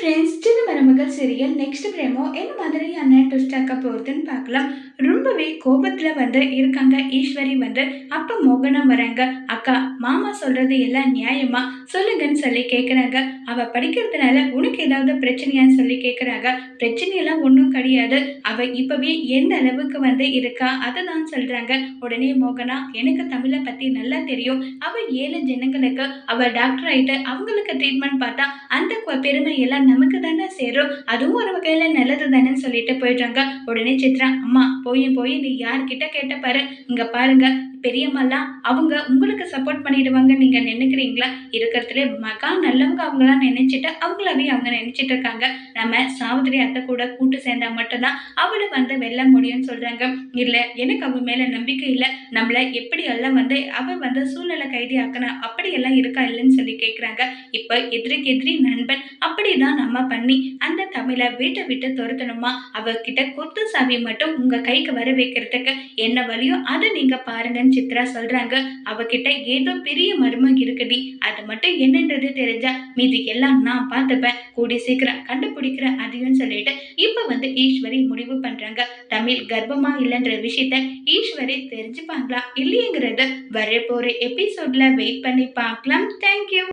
Friends சின்ன மருமகள் serial next பிரேமோ என்ன மாதிரியான ட்விஸ்ட் ஆக்க போகுதுன்னு பார்க்கலாம். ரொம்பவே கோபத்தில் வந்து இருக்காங்க ஈஸ்வரி வந்து. அப்போ மோகனம் வராங்க அக்கா மாமா சொல்றது எல்லாம் நியாயமா? சொல்லுங்கன்னு சொல்லி கேட்குறாங்க அவ படிக்கிறதுனால உனக்கு ஏதாவது பிரச்சனையான்னு சொல்லி கேட்குறாங்க பிரச்சனையெல்லாம் ஒன்றும் கிடையாது. அவ இப்பவே எந்த அளவுக்கு வந்து இருக்கா? அதை தான் சொல்றாங்க. உடனே மோகனா எனக்கு தமிழை பத்தி நல்லா தெரியும். அவ ஏழு ஜனங்களுக்கு அவ டாக்டர் ஆயிட்டு அவங்களுக்கு ட்ரீட்மெண்ட் பார்த்தா அந்த பெருமை எல்லாம் நமக்கு தானே சேரும். அதுவும் ஒரு வகையில நல்லது தானேன்னு சொல்லிட்டு போயிடுறாங்க. உடனே சித்ரா அம்மா போய் போய் நீ யார்கிட்ட கேட்ட பாரு. இங்க பாருங்க பெரியம்மாலாம் அவங்க உங்களுக்கு சப்போர்ட் பண்ணிடுவாங்க. நீங்க நினைக்கிறீங்களா? இருக்கிறதுலே மகா நல்லவங்க அவங்களாம் நினைச்சிட்டு அவங்களாவே அவங்க நினைச்சிட்டு இருக்காங்க. நம்ம சாவித்திரி அத்தை கூட கூட்டு சேர்ந்தா மட்டும்தான் அவளை வந்து வெல்ல முடியும்னு சொல்றாங்க. இல்ல எனக்கு அவ மேல நம்பிக்கை இல்ல. நம்மள எப்படி எல்லாம் வந்து அவ வந்து சூழ்நிலை கைதி ஆக்கணும் அப்படி எல்லாம் இருக்கா இல்லைன்னு சொல்லி கேக்குறாங்க. இப்ப எதிரிக்கு எதிரி நண்பன் அப்படிதான் நம்ம பண்ணி அந்த தமிழை வீட்டை விட்டு துரத்தணுமா? அவகிட்ட கொத்து சாவி மட்டும் உங்க கைக்கு வர வைக்கிறதுக்கு என்ன வழியோ அதை நீங்க பாருங்கன்னு சித்ரா சொல்றாங்க. அவகிட்ட ஏதோ பெரிய மர்மம் இருக்குடி. அது மட்டும் என்னன்றது தெரிஞ்சா மீதி எல்லாம் நான் பார்த்துப்பேன். கூடி சீக்கிரம் கண்டுபிடிக்கிறேன் அதையும் சொல்லிட்டு இப்ப வந்து ஈஸ்வரி முடிவு பண்றாங்க. தமிழ் கர்ப்பமா இல்லைன்ற விஷயத்த ஈஸ்வரி தெரிஞ்சுப்பாங்களா இல்லையங்கிறத வர போற எபிசோட்ல வெயிட் பண்ணி பார்க்கலாம். தேங்க்யூ